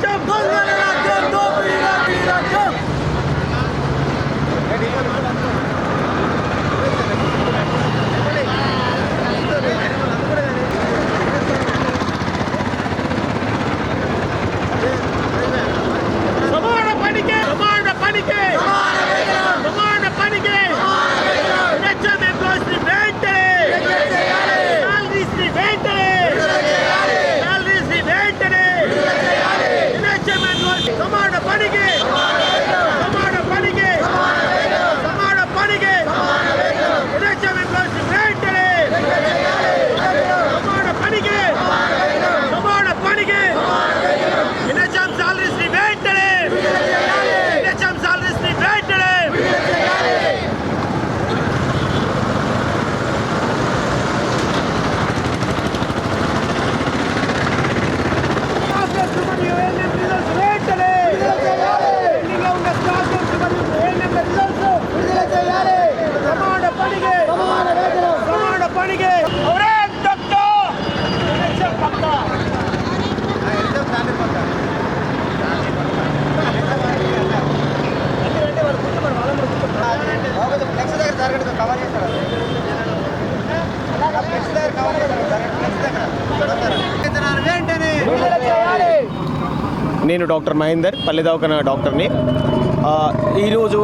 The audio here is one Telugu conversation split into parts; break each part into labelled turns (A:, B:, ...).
A: வேண்டும்
B: నేను డాక్టర్ మహేందర్ పల్లె దవాఖాన డాక్టర్ని. ఈరోజు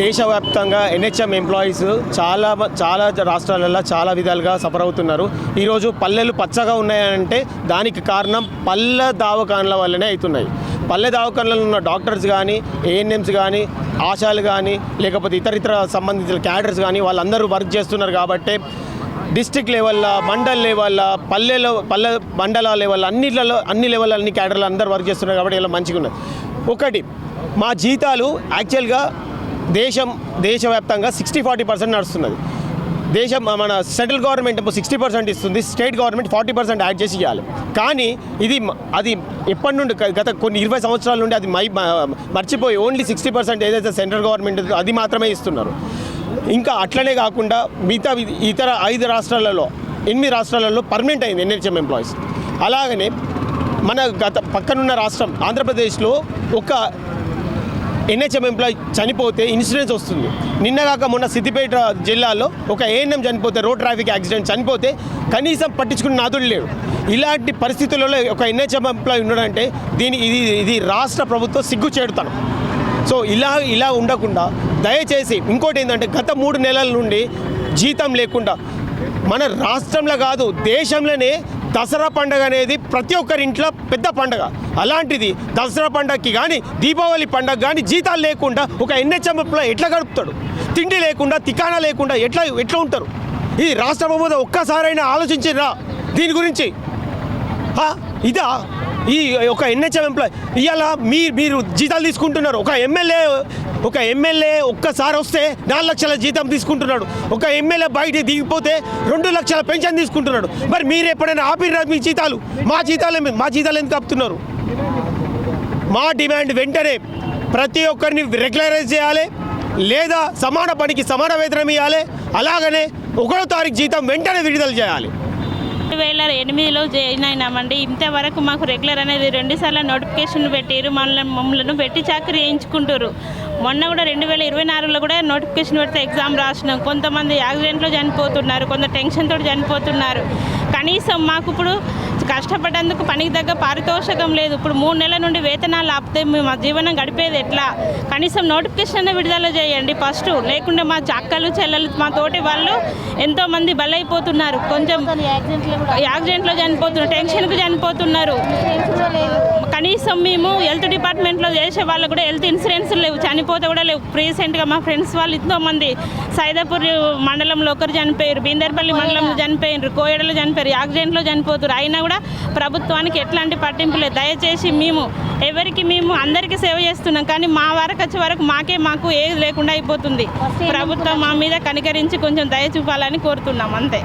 B: దేశవ్యాప్తంగా ఎన్హెచ్ఎం ఎంప్లాయీస్ చాలా చాలా రాష్ట్రాలలో చాలా విధాలుగా సఫర్ అవుతున్నారు. ఈరోజు పల్లెలు పచ్చగా ఉన్నాయంటే దానికి కారణం పల్లె దవాఖానల వల్లనే అవుతున్నాయి. పల్లె దావకాన్లలో ఉన్న డాక్టర్స్ కానీ ఏఎన్ఎంస్ కానీ ఆశాలు కానీ లేకపోతే ఇతర ఇతర సంబంధించిన క్యాడర్స్ కానీ వాళ్ళందరూ వర్క్ చేస్తున్నారు కాబట్టి డిస్టిక్ లెవెల్లో మండల్ లెవెల్లో పల్లెలో పల్లె మండల లెవెల్ అన్నిట్లలో అన్ని లెవెల్ అన్ని క్యాడర్లు అందరూ వర్క్ చేస్తున్నారు కాబట్టి ఇలా మంచిగా ఉన్నది ఒకటి మా జీతాలు యాక్చువల్గా దేశం దేశవ్యాప్తంగా సిక్స్టీ ఫార్టీ పర్సెంట్ నడుస్తున్నది. దేశం మన సెంట్రల్ గవర్నమెంట్ సిక్స్టీ పర్సెంట్ ఇస్తుంది state government forty percent add చేసి ఇవ్వాలి. కానీ ఇది అది ఎప్పటి నుండి గత కొన్ని ఇరవై సంవత్సరాల నుండి అది మై మ- మర్చిపోయి ఓన్లీ సిక్స్టీ పర్సెంట్ ఏదైతే సెంట్రల్ గవర్నమెంట్ అది మాత్రమే ఇస్తున్నారు. ఇంకా అట్లనే కాకుండా మిగతా ఇతర ఐదు రాష్ట్రాలలో ఎనిమిది రాష్ట్రాలలో పర్మనెంట్ అయింది ఎన్హెచ్ఎం ఎంప్లాయీస్ అలాగనే మన గత పక్కనున్న రాష్ట్రం ఆంధ్రప్రదేశ్లో ఒక ఎన్హెచ్ఎం ఎంప్లాయీ చనిపోతే ఇన్సూరెన్స్ వస్తుంది. నిన్నగాక మొన్న సిద్దిపేట జిల్లాలో ఒక ఏఎన్ఎం చనిపోతే రోడ్ ట్రాఫిక్ యాక్సిడెంట్ చనిపోతే కనీసం పట్టించుకున్న నాదుడు లేడు. ఇలాంటి పరిస్థితులలో ఒక ఎన్హెచ్ఎం ఎంప్లాయీ ఉండడంటే దీని ఇది ఇది రాష్ట్ర ప్రభుత్వం సిగ్గు చేడుతాను సో ఇలా ఇలా ఉండకుండా దయచేసి ఇంకోటి ఏంటంటే గత మూడు నెలల నుండి జీతం లేకుండా మన రాష్ట్రంలో కాదు దేశంలోనే దసరా పండగ అనేది ప్రతి ఒక్కరి ఇంట్లో పెద్ద పండగ. అలాంటిది దసరా పండగకి కానీ దీపావళి పండగ కానీ జీతాలు లేకుండా ఒక ఎన్హెచ్ఎంలో ఎట్లా గడుపుతాడు? తిండి లేకుండా తికానా లేకుండా ఎట్లా ఎట్లా ఉంటారు? ఈ రాష్ట్ర ప్రభుత్వం ఒక్కసారైనా ఆలోచించిరా దీని గురించి? ఇదా? ఈ ఒక ఎన్హెచ్ఎం ఎంప్లాయ్ ఇవాళ మీ మీరు జీతాలు తీసుకుంటున్నారు. ఒక ఎమ్మెల్యే ఒక ఎమ్మెల్యే ఒక్కసారి వస్తే నాలుగు లక్షల జీతం తీసుకుంటున్నాడు. ఒక ఎమ్మెల్యే బయట దిగిపోతే రెండు లక్షల పెన్షన్ తీసుకుంటున్నాడు. మరి మీరు ఎప్పుడైనా ఆపిరా మీ జీతాలు? మా జీతాలు మా జీతాలు ఎందుకు ఆపుతున్నారు? మా డిమాండ్ వెంటనే ప్రతి ఒక్కరిని రెగ్యులరైజ్ చేయాలి. లేదా సమాన పనికి సమాన వేతనం ఇవ్వాలి. అలాగనే ఒకటో తారీఖు జీతం వెంటనే విడుదల చేయాలి.
C: రెండు వేల ఎనిమిదిలో జాయిన్ అయినామండి. ఇంతవరకు మాకు రెగ్యులర్ అనేది రెండుసార్లు నోటిఫికేషన్ పెట్టారు మమ్మల్ని మమ్మల్ని పెట్టి చాకరీ వేయించుకుంటారు మొన్న కూడా రెండు వేల ఇరవై నాలుగులో కూడా నోటిఫికేషన్ పెడితే ఎగ్జామ్ రాసినాం. కొంతమంది యాక్సిడెంట్లో చనిపోతున్నారు కొంత టెన్షన్తో చనిపోతున్నారు. కనీసం మాకు ఇప్పుడు కష్టపడ్డందుకు పనికి తగ్గ పారితోషికం లేదు. ఇప్పుడు మూడు నెలల నుండి వేతనాలు ఆపితే మేము మా జీవనం గడిపేది ఎట్లా? కనీసం నోటిఫికేషన్ అనే విడుదల చేయండి ఫస్ట్ లేకుంటే మా అక్కలు చెల్లెలు మా తోటి వాళ్ళు ఎంతో మంది బలైపోతున్నారు. కొంచెం యాక్సిడెంట్లో చనిపోతున్నారు టెన్షన్కి చనిపోతున్నారు. కనీసం మేము హెల్త్ డిపార్ట్మెంట్లో చేసే వాళ్ళు కూడా హెల్త్ ఇన్సూరెన్స్ లేవు. చనిపోతే కూడా లేవు. రీసెంట్గా మా ఫ్రెండ్స్ వాళ్ళు ఎంతో మంది సైదాపూర్ మండలంలో ఒకరు చనిపోయారు బీందర్పల్లి మండలంలో చనిపోయారు కోయడలో చనిపోయారు యాక్సిడెంట్లో చనిపోతారు అయినా కూడా ప్రభుత్వానికి ఎట్లాంటి పట్టింపు లేదు. దయచేసి మేము ఎవరికి మేము అందరికీ సేవ చేస్తున్నాం. కానీ మా వరకు వచ్చే వరకు మాకే మాకు ఏది లేకుండా అయిపోతుంది. ప్రభుత్వం మా మీద కనికరించి కొంచెం దయ చూపాలని కోరుతున్నాం. అంతే.